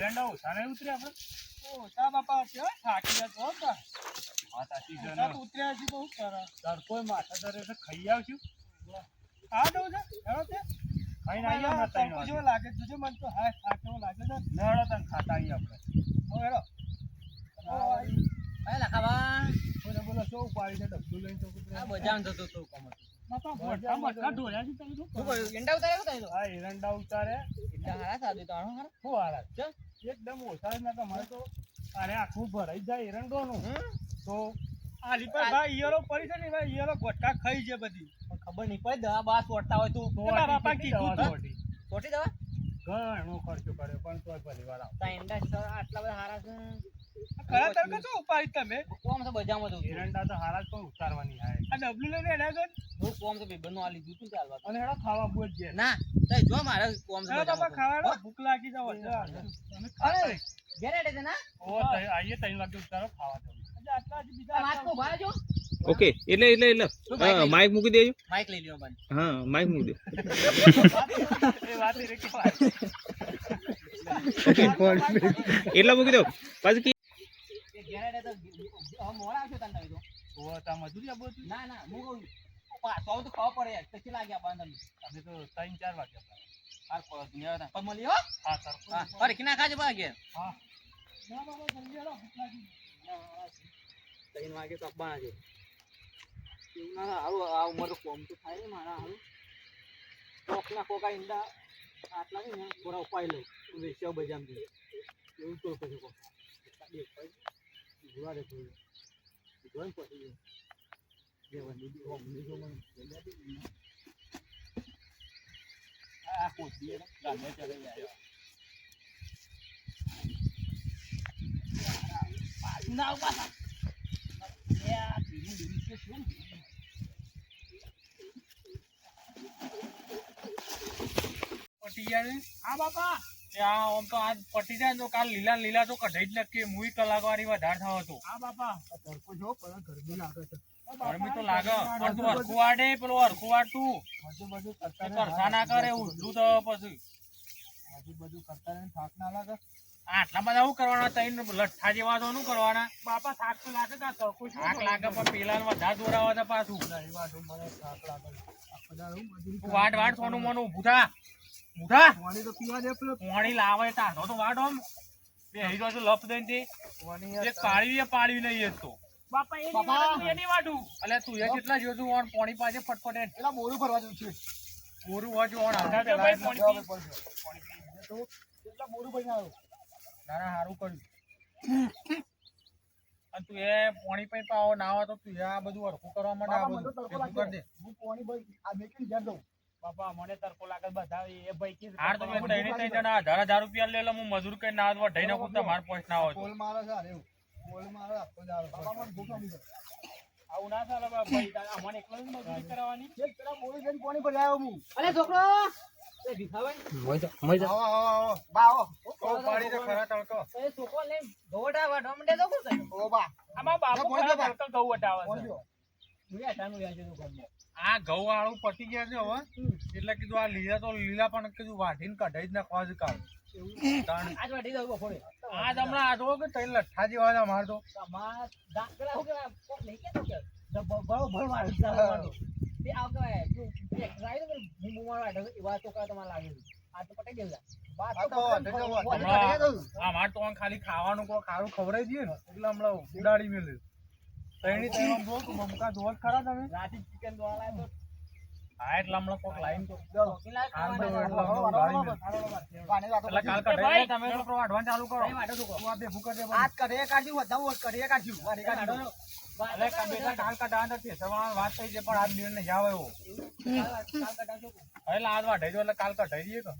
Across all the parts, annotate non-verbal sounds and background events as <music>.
એરંડા ઓછા નહીં ઉતરે આપણે ઓછા બાપા છે થાકી ગયા તો તા. હા સાચી છે તો ઉતર્યા છે બહુ સારા. તડકો માથા ધરે છે ખાઈ આવશું આ દઉં છે? હેડો તે. ખાઈને આવીએ આપણે ત્રણ તડકો. જેવો લાગે છે. મને તો હા થાકેવો લાગે છે. લેવડો તને ખાતા આવીએ આપણે હો, હેડો. ઓ, આઈ. બોલો બોલો શું ઉપાડી છે ડબ્બુ લઈને તો આ બાપા, મોટા તો ઢોળ્યા છે તમે તો. આ એરંડા ઉતારે શું હારા છે એકદમ ઓછા જ નતા મારે તો અરે આખું ભરાઈ જાય એરંડોનું. તો આ લીપા ભાઈ ઈયરો પડી છે ને ભાઈ ઈયરો ગોટા ખાઈ છે બધી. ખબર નહીં પડે દવા બાસ છોડતા હોય તું. બાપા કીધું તો દવા? ઘણો ખર્ચો કર્યો પણ તોય ભલી વાળા એંડા સર આટલા બધા હારા છે. આ કયા તડકા ઉપાડી તમે? કોમ તો બજામાં જવું એરંડા તો હારા પણ ઉતારવાની થાય આ ડબલું લઈને એના આગળ હું કોમ તો બેબન આ લીધું તું ચાલવા અને હેડો ખાવા બહુ જ ના તો જો મારે કોમ તો બજામાં ખાવાનો ભૂખ લાગી જાવ તમે ખાતા ઘેરે છે ના. ઓ તઈ- આઈએ ત્રણ વાગે ઉતારો ખાવા જવું. આટલા હજી બીજા વાત કો ભાઈ ઓકે એટલે એટલે એટલે. માઇક મૂકી દેજો. માઇક લઈ લ્યો બંધ હા માઇક મૂકી દે. એ વાત એ રે <laughs> ઓકે એટલા મૂકી દો. પાછું ઘેરે તો મોડા આવશે તને તો તા મજૂરી આપો છો? ના ના હું તો ખબર પડે યાર કેટલી અમે તો ત્રણ ચાર વાગ્યા પર પર હો તડકો હા ફરી કિના ખાજો હેડો, ત્રણ વાગે તો આપવાના છે ના આવું આ ઉંમર કોમ તો થાય મારા હારું કોક ના કોક ઈંડા આટલા ને થોડા ઉપાય લઉં વેચ્યા બજામથી એવું તો પછી જોવા દે થોડું જોવા ને પછી જે. વંડી દી હોમની જો મને જલ્દી આપી દે. આ કોથળી એને ગામે ચડે આવ્યો. ના, ઊભા એ આ ધીરું ધીરું છે, શું? પટી ગયા છે? હા બાપા! ત્યાં આમ તો આજ પટી જાય તો કાલ લીલા લીલા તો કઢાઈ જ નક્કી મુઈ કલાકવાળી વધારે થયો હતો. હા બાપા. ગરમી તો લાગે પણ તું હરખું વાડે પેલું હરખું વાડતું આજુબાજુ એ કરતા કરતા ના કરે ઉડલું તો પછી. આજુબાજુ કરતા રહીને થાક ના લાગે? આટલા બધા શું કરવાના? તઈ લઠ્ઠા જેવા તો શું કરવાના? બાપા થાક તો લાગે તડકો થાક લાગે પણ પેલા વધારે દોરાવા હતા પાછું. વાટ વાટ સોનું મોનું ઉભું થા. થા પાણી તો પીવા દે પેલો. પાણી લાવે તાંધો તો વાટ બે હઈ જો લપ દઈને દે પાણી એક પાળવી એ પાળવી લઈએ તો. બાપા એ એની વાટું એટલે તું એ કેટલા જોતું ઓન પાણી પાસે ફટફટે. પેલા મોરું ભરવા જવું છે. ઓરું હોય ઓન આધા ભાઈ પાણી પાણી પી. તો કેટલા મોરું ભરીને આવ્યો. ના ના સારું કર્યું. અને તું એ પાણી પી પાવો ના હોય તો તું આ બધું હરખું કરવા માટે આ બાપા, મને તો બધું કરી દે. હું પાણી ભાઈ આ મેકીને જ્યાં દઉં બાપા મને તડકો લાગે બધા એ ભાઈ કે હાર તો મેં તઈને તઈને જણા હજાર હજાર રૂપિયા લે લે હું મજૂર કઈ ના આવવા ઢઈ નાખું તો માર પોઈન્ટ ના હોય તો. મારે છે અરે એવું. મારે આખો દાડો બાપા મને ભૂખ લાગી આવું ના ચાલે ભાઈ અમને એકલો મજૂરી કરાવવાની એક પેલા મોરું જઈને પાણી ભરી આવ્યો હું અલે છોકરો! એ ભીખાભાઈ. આવો આવો આવો. બા આવો. પાડી દે ખરા તડકો. એ છોકરો લઈને દોડા વાડો મંડે તો શું ઓ બા આમાં બાપુ ખરા દો, તડકો ઘઉં છે. આ ઘઉં વાળું પટી ગયા છે હવે એટલે કીધું આ લીલા તો લીલા પણ કીધું વાઢીને કઢાઈ જ નાખવા જ કાલ. કે લઠ્ઠા જેવા છે તમાર કે લાગે તો ખાલી ખાવાનું કોઈ ખારું ખવડાવી દઈએ ને. એટલે હમણાં ઉડાડી મેળ્યું તઈની ત્રણ જો કે બમકા જોવો ખરા તમે? રાતી ચિકન દોવા લાવ્યો તો. હા એટલે હમણાં કોક લાઈન તો. તો કાલ કઢાઈ તમે લોકો વાઢવાનું ચાલુ કરો? આ બે કરી દે. આજ વાટો કાઢ્યું છો? વાત એટલે તો કાલ કરે બેટા કાલ કઢાવા નથી. સવારમાં વાત થઈ છે પણ આજ દિવસ ને જાવ એવો. એટલે આજ વાઢે જો એટલે કાલ કઢાઈ દઈએ કે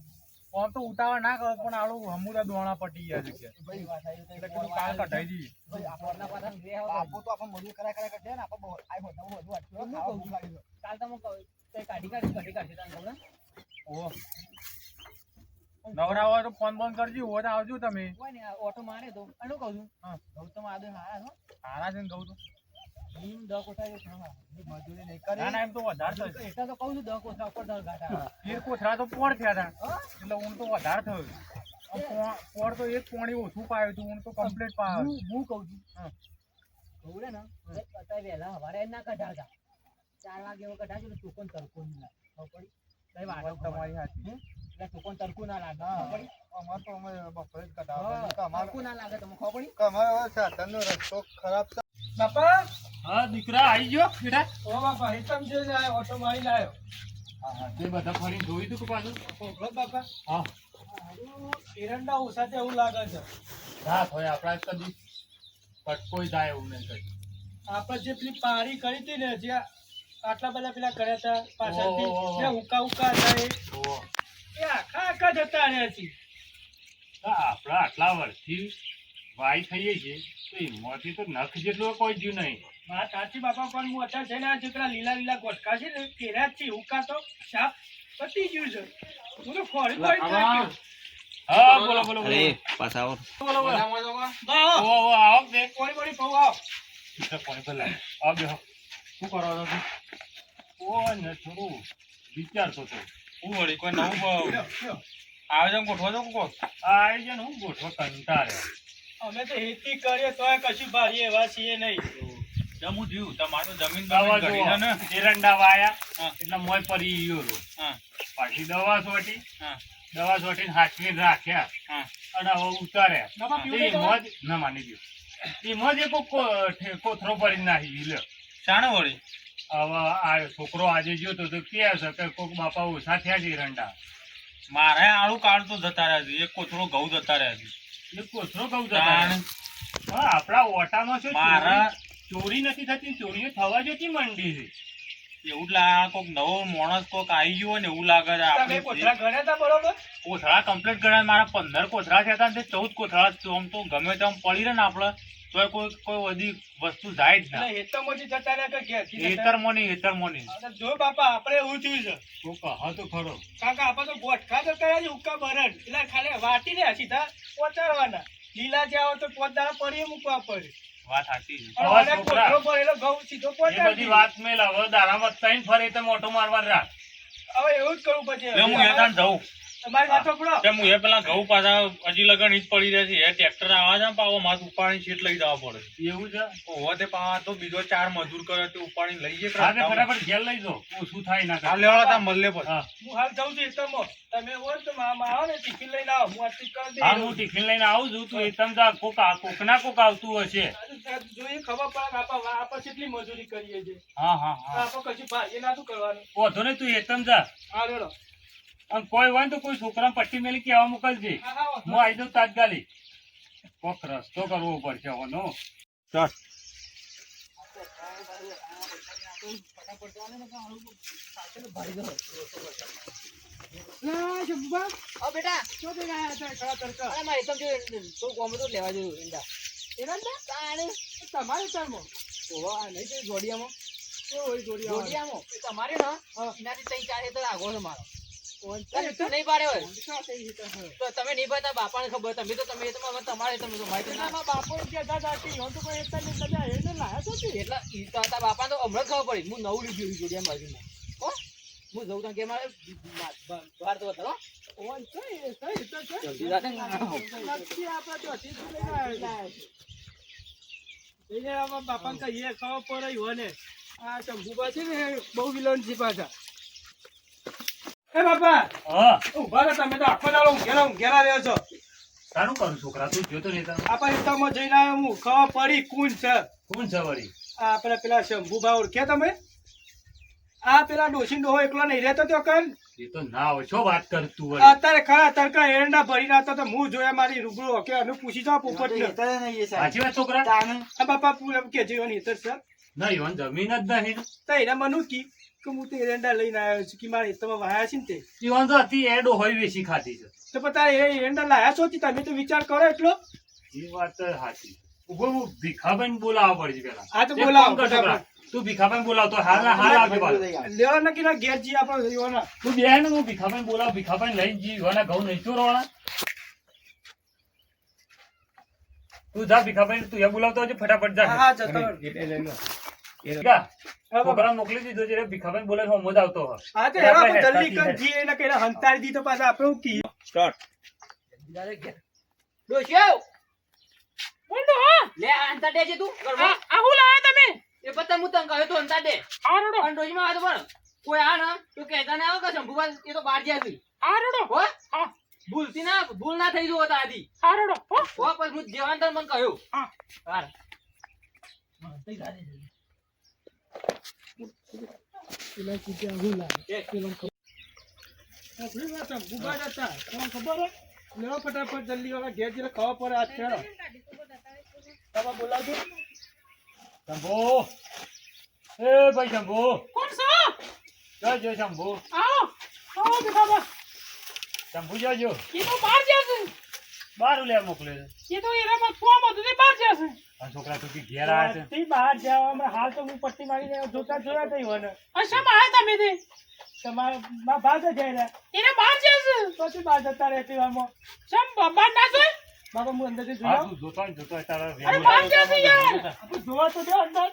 આમ તો ઉતાવળ ના કરો પણ આળુ હમુદા દોણા પટી ગયા છે તો એટલે કીધું કાલ કઢાઈ દી હવે. તો આપણ મજૂર કરા કરા કરશે ને આપણે બહુ આઈ બધા બહુ બધું વાંચ્યું. ખાવા લાગી છે. કાલ તમે કહો, તે કાઢી કાઢી કાઢી કાઢી તને ખબર? છે? નવરા હોય તો ફોન બોન કરજો હોય તો આવજો તમે. કોઈ નહીં, ઓટો મારે તો. એનું કહું છું હા. ગૌતમ આદે હારા છો? સારા છે ને કહું નીમ દહ કોઠા ખાવા. મજૂરી નહીં ના કરી. ના એમ તો વધારે થશે એટલા તો કહું છું દહ કોઠા ઉપર દહ ગાંઠા. તેર કોથળા તો પોર થયા હતા એટલે ઊંઘ તો વધારે થયું. આ તો એક પોણી ઓછું પાયું હતું હું તો કમ્પ્લીટ પાયો. હું હું કહું છું. કહું ને? અત્યારે વહેલા હવારે ના કઢાવતા ચાર વાગે એવો એટલે તડકો નહીં લાગે. કઈ વાત તમારી હાથી એટલે ચોખ્ખો ને તડકો ના લાગે. હા. અમારે તો અમે બપોરે જ હા, અમારે તડકો ના લાગે તમે ખબર પડી? અમારે સાધનનો રસ્તો ખરાબ બાપા? હા દીકરા આવી ગયો બેટા. ઓ બાપા હિતમ જે જાય ઓટો મારી લાયો. હા હા તે બધા ફરી જોઈ તું કે પાછું? ઓળખો બાપા. હા. એરંડા ઉસાતે એવું લાગે છે. ના હોય આપણા કદી પટકોઈ જાય એવું નહીં કદી આપણે જે પેલી પારી કરી હતી ને જે આટલા બધા પેલા કર્યા હતા પાછળથી. જે ઉકા ઉકા હતા એ એ આખા આખા જતા રહ્યા છે આપણા આટલા વર્ષથી વાઈ થઈએ છીએ તો એમાંથી તો નખ જેટલો કોઈ જ્યું નહીં. હા સાચી બાપા પણ હું અત્યારે જઈને આ જેટલા લીલા લીલા ગોટકા છે ને કેરા જ છે હુકા તો સાપ પતી ગયું છે. હું તો ફોડી ફોડી થાક્યો. હા બોલો બોલો બોલો. અરે પાછા આવો. બોલો બોલો. ઓ ઓહો, આવો. બે. કોઈ ફોડી પૌ આવ. કોઈ પાણી આવ લાવ. શું કરો છો ઓ ને થોડું વિચારતો તો હું વળી કોઈ નવું આયોજન ગોઠવો તો કોક આયોજન હું ગોઠવો કંટાળે અમે તો ખેતી કરીએ તોય કશું ભારી એવા છીએ નહીં. જમું થયું. તમારું જમીન દવા બમીન ને? એરંડા વાયા. એટલે મોય પડી ગયો. હા. પાછી દવા સોટી. હા. દવા સોટીને હાથવીને રાખ્યા. હા. અને હવે ઉતાર્યા. બાપા પીવું તે નહીં દવા? એમાં જ- ના માની ગયો એમાં જ એક કો- ઠે- કોથરો પડી નાખી લ્યો શાણે વળી? હવે આ છોકરો આજે ગયો તો તો કે છે? કે કોક બાપા ઓછા થયા છે એરંડા. મારે આળું કાળ તો જતા રહ્યા છે. એક કોથરો ઘઉં જતા રહ્યા છે. તાણ. ઓટામાં છે મારા- ચોરી- નથી થતી ચોરીઓ થવા જતી મંડી છે. એવું લાગે કોક નવો માણસ કોક આવી ગયો ને એવું લાગે છે આપણે કોથળા કમ્પ્લીટ કર્યા મારા પંદર કોથળા થયા હતા ને ચૌદ કોથળા આમ તો ગમે તેમ પડી રહે ને આપણે. તો કોઈ કોઈ બધી વસ્તુ જાય જ ના. હેતરમોની હેતરમોની. જો બાપા આપણે એવું થયું છે. તો હા તો ખરો. કાકા આપણે તો ગોઠકા તો કર્યા છે ઉક્કા બરણ એટલે ખાલી વાટીને સીધા પહોંચાડવાના. લીલા જે આવે તો પોતાના પડીએ મૂકવા પડે. વાત સાચી છે. બધી વાત મેલ હવે દારામાં તઈને ફરે તો મોટો મારવા રાખ. હવે એવું જ કરવું પછી. હું તાણ જઉં. તમારી વાત હું એ પેલા ઘઉં પાછા હજી લગન ઈજ પડી રહે છે એ ટ્રેક્ટર આવા છે પાવો માથું ઉપાડી શીટ લઈ જવા પડે. એવું છે? ઓહો તે તો બીજો ચાર મજૂર કરે તે ઉપાડી લઈ જાય હા બરાબર ઘેર લઈ જાઓ. શું થાય ના કાલે થાય. તા મળે પર હું. હાલ જાઉં છું એકદમ તમે હોય તો મામા આવો ને ટિફિન લઈને આવો. હું આટલી ટિક દે હા હું ટિફિન લઈને આવું છું. તું એકદમ જા કોક આ- કોકના કોક આવતું હશે. જોઈએ ખબર પડે આપા આપા કેટલી મજૂરી કરીએ છે હા હા હા. આપા કશું ભાઈએ નાતું કરવાનું? વાંધો નહીં તું એકદમ જા. હા રેડો. અને કોઈ હોય ને તો કોઈ છોકરા પટ્ટી મેલી કેવા મોકલજે. હા આવી દઉં તાત્કાલિક. કોક રસ્તો કરવો પડશે હોનો ચાલે. તમારે ઓહો નહીં જોડિયામાં. તમારે ને એનાથી ત્રણ ચાર આગો છે મારો. તમે નહીં પાડતા બાપાને ખબર તમે તો તમે તમારે તમે તો માહિતી ના એનામાં બાપો. એટલા તો હમણાં ખબર પડી. હું નવું લીધું જોડિયા બાજુમાં. હું? જઉં કે મારે બહાર તો બતાવો ને. કહીએ ખબર પડે ને આ ચંપુબા છે ને બહુ વિલન છે પાછા. એ બાપા! હા. ઊભા રહો તમે તો આખો દાડો ઊંઘેલા ઊંઘેલા રહ્યો છો. સારું કરું છોકરા તું જોતો નહીં તારું. આપણા વિસ્તારમાં જઈને આવ્યો હું ખબર પડી કોણ છે. કોણ છે વળી. આ આપણે પેલા શંભુભા ઓળખ્યા તમે? આ પેલા ડોશી ડોહો એકલો નહીં રહેતો તો કન? એ તો ના હોય છો વાત કરતું વળી? અત્યારે ખરા તડકા એરંડા ભરી હતા તો હું જોયા મારી રૂબરૂ કે અનુ પૂછી જાવ પોપટ ને સાચી વાત છોકરા? આ બાપા પૂરા કે જીવન હેતર સર નહીં જમીન જ નહીં. તો એને મનું કી. કે હું તો એરંડા લઈને આવ્યો છું. કે મારે તમે વાયા છે ને તે? ઈવન તો હતી એડો હોય વેસી ખાતી છે. તો પતા એ એરંડા લાયા છો તમે તો વિચાર કરો એટલો. એ વાત તો સાચી. ઊભો હું ભીખાભાઈ બોલાવવા પડશે પેલા. આ તો બોલાવો. તું ભીખાભાઈ બોલાવતો હાલ ના હાલ આવજે પાછો. લેવા ના ઘેર જી આપણો યુવાના તું બે ને હું ભીખાભાઈ બોલાવ ભીખાભાઈ લઈને જી વાના ઘઉં નહીં ચોરવાના તું જા ભીખાભાઈ તું એ બોલાવતો હજી ફટાફટ જા. હા જતો એટલે. હા, બાપા. મોકલી દીધો છે ભીખાભાઈ બોલે હોમો જ આવતો હોય. હા તો આપણે એવા પણ હેઠા જલ્દી કર જી એને કઈ હંતાડી દી પાછા આપણે કી? જયારે ઘેર. ડોશિયો! લે, આ દે છે તું, ઘરમાં. એ પતંગ હું તને કહ્યું તું અંતાર દે. અને ડોશીમાં આવે તો પણ કોઈ આ ના તો કહેતા ના આવે કે એ તો બહાર ગયા છે. હો? ભૂલથી ના ભૂલ ના થઈ જવું હતા આદી હો. પછી હું જેવાન તને મને કહ્યું. હાર. પેલા ચીટિયા હું લાવે. પેલો આપણી વાત આમ જતા. તમને ખબર હે? લેવો ફટાફટ જલ્દી હવે ઘેર જઈને ખાવા પડે આ ખેડો. તમે બોલાવજો. શંભુ એ ભાઈ શંભુ જય જય શંભુ શંભુ જજો બાર લે મોકલે છે. આ છોકરા તો કે ઘેર આયા છે. તે બહાર જાવ અમે હાલ તો હું પટ્ટી મારી રહ્યો જોતા જોયા તઈ મને તમારા મા ભાગ જ જઈ રહ્યા પછી બહાર જતા રહે તેવામાં બાબા હું અંદર હા જોયા. તું જોતો હોય ને જોતો હોય તારા અરે બહાર જશે યાર. આપણે જોવા તો દે અંદર.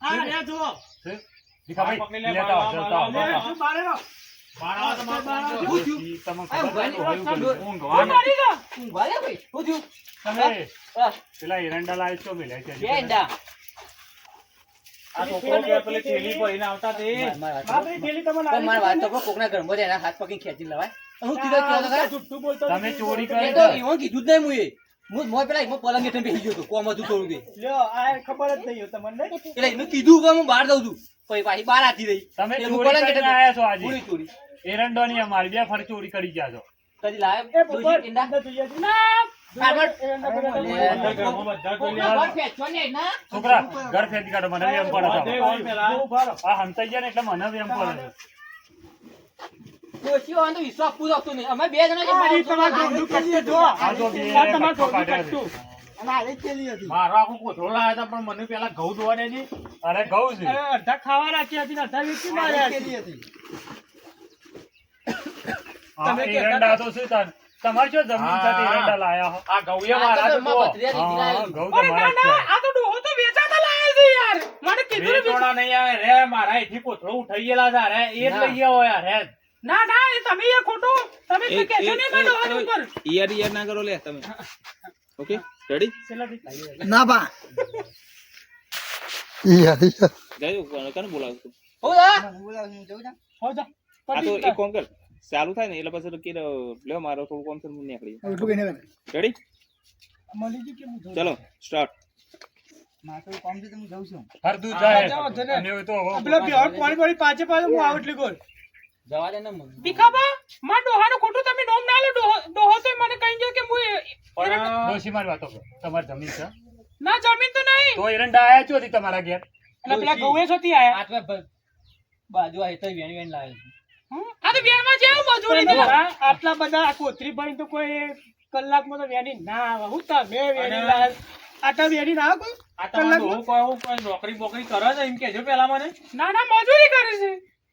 હા રે જો. દેખા ભાઈ લેતા આવો, લે, લેતા આવો. તું બહાર રહો. પેલા એરંડા લાવે છો મેલે છે આ છોકરો કે પેલી થેલી ભરીને આવતા તે બાપરે થેલી તમને તમે ચોરી કરી. હું મોય પેલા ઈમો પલંગ હેઠળ બેસી ગયો હતો કોમ હતું થોડું તે. લ્યો આ ખબર જ નહીં તમને. એટલે એમને કીધું કે હું બહાર દઉં છું. પછી પાછી બહાર આતી રહી. તમે પલંગ હેઠળ આયા છો આજે પૂરી ચોરી એરંડોની અમારી બે ફરી ચોરી કરી ગયા છો. કદી લાવે એ બપોર? જોઈએ? છોકરા ઘર ફેંકી કાઢો મને એમ પડે. આ હંતાઈ ગયા ને એટલે મને એમ પડે છે હોય તો વિશ્વાસ પૂરો થતો નહીં. અમે બે જણા જે તમારું જો. તમારું છે. એક હતી. મારો આખો કોથળો લાવ્યા હતા પણ મને પેલા ઘઉં ધોવા દેજે અરે ઘઉં છે અડધા ખાવા રાખી હતી ને અડધા વેચી માર્યા હતી. તમે કે એરંડા તો શું તાર તમારે શું જમીન સાથે એરંડા લાયા હો આ આ મારા તો તો આ તો ભત્રીજા તો હા, લાવેલી. ઘઉં તમારા જ છે. વેચોણા નહીં આવે રે મારા એથી કોથળો ઉઠાઈ ગયેલા છે રે એ જ. લઈ આવો યાર રે કાઢો હાથ ઉપર. ઈયર ઈયર ના કરો લે તમે. ઓકે રેડી ના બા. ઈયા જાજો કોને બોલાવું છું હો જા. હો જા. આ તો એક કોમ કર. ચાલુ થાય ને એટલે પછી કે લ્યો મારો થોડું કોમ છે હું નીકળી એટલું રેડી મળી ગયું કે હું જોઉં? ચલો સ્ટાર્ટ મારું કામ છે તો હું જઉં છું. હરદૂત હા, જાય જાઓ, જને. અને હવે તો હવે આ પેલા બિહાર પાણી પાણી પાછે પાછે હું આવું એટલે ગોળ. જવા દે ને મને. પણ ડોશી મારી વાતો કરો. તમારી જમીન છે તો એરંડા આયા છો તમારા ઘેર અને પેલા ગૌએ શોથી આયા. આ તો વેણ વેણ લાવે આ તો વેણમાં જેવું મજૂરી તો આટલા બધા આ કોથળી ભરીને તો કોઈ કલાકમાં તો વેણી ના આવે હું તમે વેણી લાવે આટલા વેણી ના આવે કોઈ? કહું પણ નોકરી બોકરી કરે છે એમ કેજો પેલા મને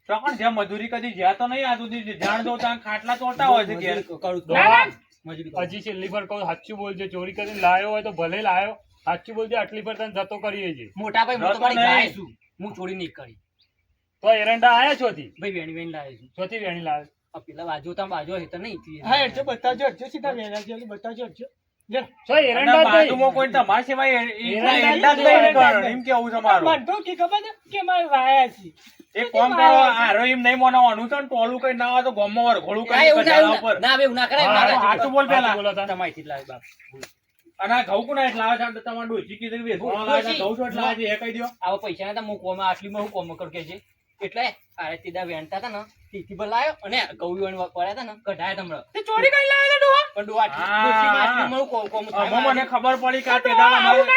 ચોકણ જ્યાં મજૂરી કદી જ્યાં તો નહીં આ સુધી. જાણ દો ત્યાં ખાટલા તોડતા હોય છે ઘેર. છું. હજી છેલ્લી વાર કહું સાચું બોલજે ચોરી કરીને લાયો હોય તો ભલે લાયો. સાચું બોલજે આટલી પર તને જતો કરીએ છીએ. મોટા ભાઈ હું તમારી ગાય છું. હું ચોરી નહીં કરી. તો એરંડા આયા છોથી ભાઈ વેણી વેણી લાવે છું. ચોથી વેણી લાવે પેલા બાજુ ત્યાં બાજુ હેઠળ નહીં. થી. હા એટલે બતાજો એટલે સીધા વેણા બતાજો એટલે તમારા મને તો એક કામ કરો આરો એમ નહીં મનાવવાનું છે ટોલું કઈ ના આવે તો ગામમાં વરઘોડું ના, કરી એવું ના, ગધાડા એવું ઉપર. ના. ના, ના કરાય, હા, મારા હા, જેવું. હાચું બોલ પેલા. બોલો તાર. તમારીથી જ લાવે બાપ. અને આ ઘઉં કોના એટલા આવે છે? તો તમારે કીધું ઘઉં છો એટલા એ કહી દ્યો. આવા પૈસા નતા હું કોમાં આટલીમાં હું કોમ કરું કે છે એટલે આ તીદા વેણતા હતા ને તીથી પર લાયો અને ગૌરી વણ પડ્યા હતા ને કઢાયા તમણે પણ ડો આટલી- હા. ડોશીમાં આટલીમાં હું કોમ- કોમ થાય આમાં મને ખબર પડી કે આ તેદાળ અમારે-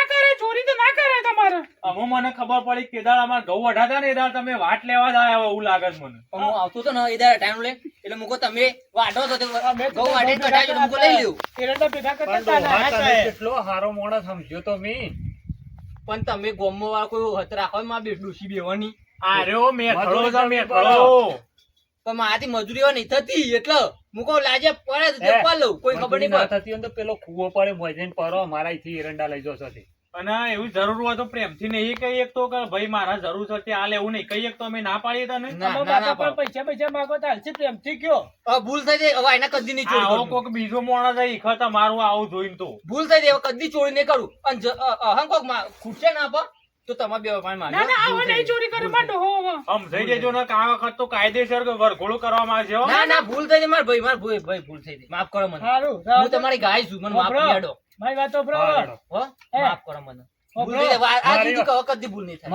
અમો મને ખબર પડી કે તેદાળ અમારે ઘઉં વઢાતા ને એ તમે વાટ લેવા જ આવ્યા એવું લાગે છે મને. પણ હું આવતો તો ને એ દાડે ટાઈમ લે. એટલે મુકો તમે વાટો તો મે ગૌ વાટે કઢાય વાઢે મુકો લઈ લેવું એરંડા ભેગા કરતા પણ હતા ને. ડોહા કેટલો હારો મોણસ સમજ્યો તો મી. પણ તમે ગોમો વાળા કોઈ હત રાખો માં બે ડોશી બેવાની આ રહ્યો મજૂરી છે, પણ મારાથી મજૂરીઓ નહીં થતી એટલે મુકો લાજે પડે તો તે લઉં કોઈ ખબર નહીં પડે. થતી હોય તો પેલો કૂવો પડે મોજેન પરો મારા અહીંથી એરંડા લઈ જશો તે અને એવું જરૂર હોય તો પ્રેમથી નહીં કહીએ એક તો કે ભાઈ મારા જરૂર છે તે લેવું નહીં કહીએ તો અમે ના પાડીએ તને? બાપા પણ પૈસા પૈસા માંગો તો હાલશે પ્રેમથી કયો? ભૂલ થઈ જાય હવે એના કદી નહીં ચોરી કોક બીજો મોણા છે ઈખો તમારું આવું જોઈને તો. ભૂલ થઈ જાય કદી ચોરી નહીં કરું. અને અહં કોક ખૂટશે ના આપો? તો તમારે બે પાણી ના ના આવો નહીં ચોરી કરે માંડો હો આમ સમજાઈ દેજો ને કા વખત તો કાયદેસર વરઘોડું કરવામાં આવશે ના ના ભૂલ થઈ માર ભાઈ માર ભાઈ ભાઈ ભૂલ થઈ માફ કરો મને. હું તમારી ગાય છું મને માફ વાપરો. મારી વાત તો હો માફ કરો મને.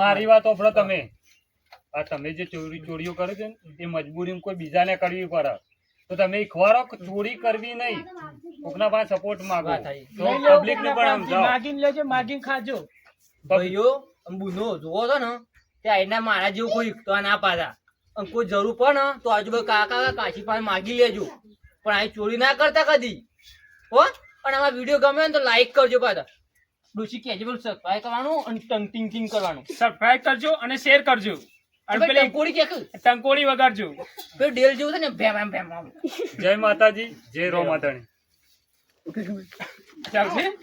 મારી વાત ઓફળો તમે. આ તમે જે ચોરી ચોરીઓ કરે છે ને એ મજબૂરી કોઈ બીજાને કરવી પડે. તો તમે ખવારો ચોરી કરવી નહીં. કોકના પાસે સપોર્ટ માંગો. પબ્લિક ને પણ સમજાવો માગીને લેજો માગીને ખાજો. ભાઈઓ બુનો જોવો તો ને ત્યાં એના મારા જેવું કોઈ તો ના અને કોઈ જરૂર પડે ને તો આજુબાજુ કાકા કાકા કાશી પાસે માગી લેજો. પણ અહીં ચોરી ના કરતા કદી. હો? અને આમાં વીડિયો ગમે ને તો લાઈક કરજો પાછા. ડોશી કહેજો પેલું સબસ્ક્રાઈબ કરવાનું અને ટંગ ટિંગ ટિંગ કરવાનું. સબસ્ક્રાઇબ કરજો અને શેર કરજો. અને પેલી ટંકોળી કે ટંકોળી વગાડજો. પેલું ડેલ જેવું છે ને ભેમ ભેમ. જય માતાજી જય રો માતાણી ચાલશે